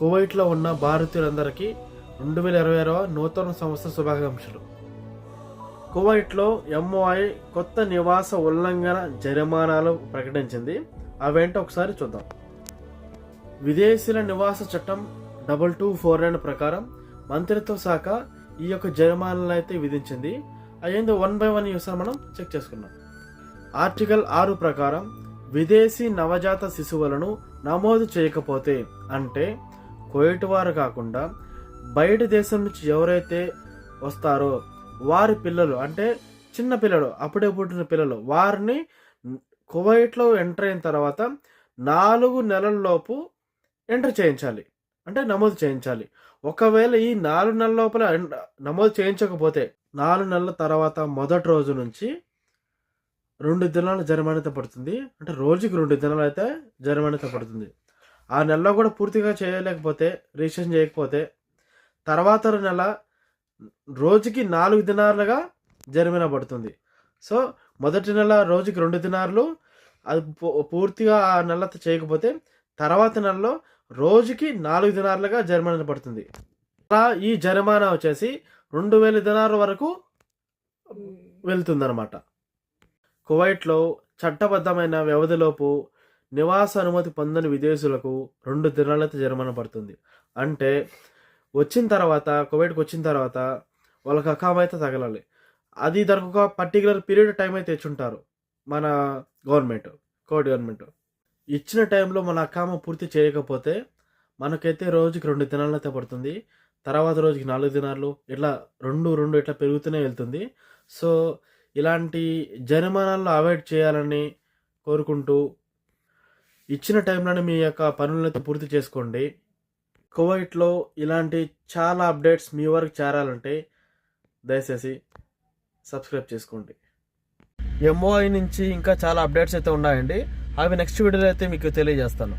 కువైట్లో ఉన్న భారతీయులందరికీ రెండు వేల ఇరవై ఆరవ నూతన సంవత్సర శుభాకాంక్షలు. కువైట్లో ఎంఓఐ కొత్త నివాస ఉల్లంఘన జరిమానాలు ప్రకటించింది. అవేంటో ఒకసారి చూద్దాం. విదేశీల నివాస చట్టం డబల్ టూ ఫోర్ నైన్ ప్రకారం మంత్రిత్వ శాఖ ఈ యొక్క జరిమానాలను అయితే విధించింది. అయ్యింది వన్ బై వన్ యూసారి మనం చెక్ చేసుకున్నాం ఆర్టికల్ ఆరు ప్రకారం విదేశీ నవజాత శిశువులను నమోదు చేయకపోతే అంటే కోయటి వారు కాకుండా బయట దేశం నుంచి ఎవరైతే వస్తారో వారి పిల్లలు అంటే చిన్న పిల్లలు అప్పుడే పుట్టిన పిల్లలు వారిని కువైట్లో ఎంటర్ అయిన తర్వాత నాలుగు నెలల్లోపు ఎంటర్ చేయించాలి. అంటే నమోదు చేయించాలి. ఒకవేళ ఈ నాలుగు నెలల లోపల నమోదు చేయించకపోతే నాలుగు నెలల తర్వాత మొదటి రోజు నుంచి రెండు దినాలు జరిమానిత పడుతుంది. అంటే రోజుకి రెండు దినాలు అయితే జరిమానిత పడుతుంది. ఆ నెలలో కూడా పూర్తిగా చేయలేకపోతే రిజిస్ట్రేషన్ చేయకపోతే తర్వాత నెల రోజుకి నాలుగు దినాలుగా జరిమానా పడుతుంది. సో మొదటి నెల రోజుకి రెండు దినాలు అది పూర్తిగా ఆ నెల చేయకపోతే తర్వాత నెలలో రోజుకి నాలుగు దినాలుగా జరిమానా పడుతుంది. అలా ఈ జరిమానా వచ్చేసి రెండు వేల దినాల వరకు వెళ్తుందన్నమాట. కువైట్లో చట్టబద్ధమైన వ్యవధిలోపు నివాస అనుమతి పొందని విదేశీయులకు రెండు దినాలైతే జరిమానా పడుతుంది. అంటే వచ్చిన తర్వాత కువైట్కి వచ్చిన తర్వాత వాళ్ళకి అకామ అయితే తగలాలి. అది దానికి ఒక పర్టికులర్ పీరియడ్ టైం అయితే ఇచ్చుంటారు మన గవర్నమెంట్ కోవిడ్ గవర్నమెంట్ ఇచ్చిన టైంలో మన అకామ పూర్తి చేయకపోతే మనకైతే రోజుకి రెండు దినాలైతే పడుతుంది. తర్వాత రోజుకి నాలుగు దినాలు ఇట్లా రెండు రెండు ఇట్లా పెరుగుతూనే వెళ్తుంది. సో ఇలాంటి జరిమానాలను అవాయిడ్ చేయాలని కోరుకుంటూ ఇచ్చిన టైంలోనే మీ యొక్క పనులను పూర్తి చేసుకోండి. కువైట్లో ఇలాంటి చాలా అప్డేట్స్ మీ వరకు చేరాలంటే దయచేసి సబ్స్క్రైబ్ చేసుకోండి. ఎంఓఐ నుంచి ఇంకా చాలా అప్డేట్స్ అయితే ఉన్నాయండి. అవి నెక్స్ట్ వీడియోలో అయితే మీకు తెలియజేస్తాను.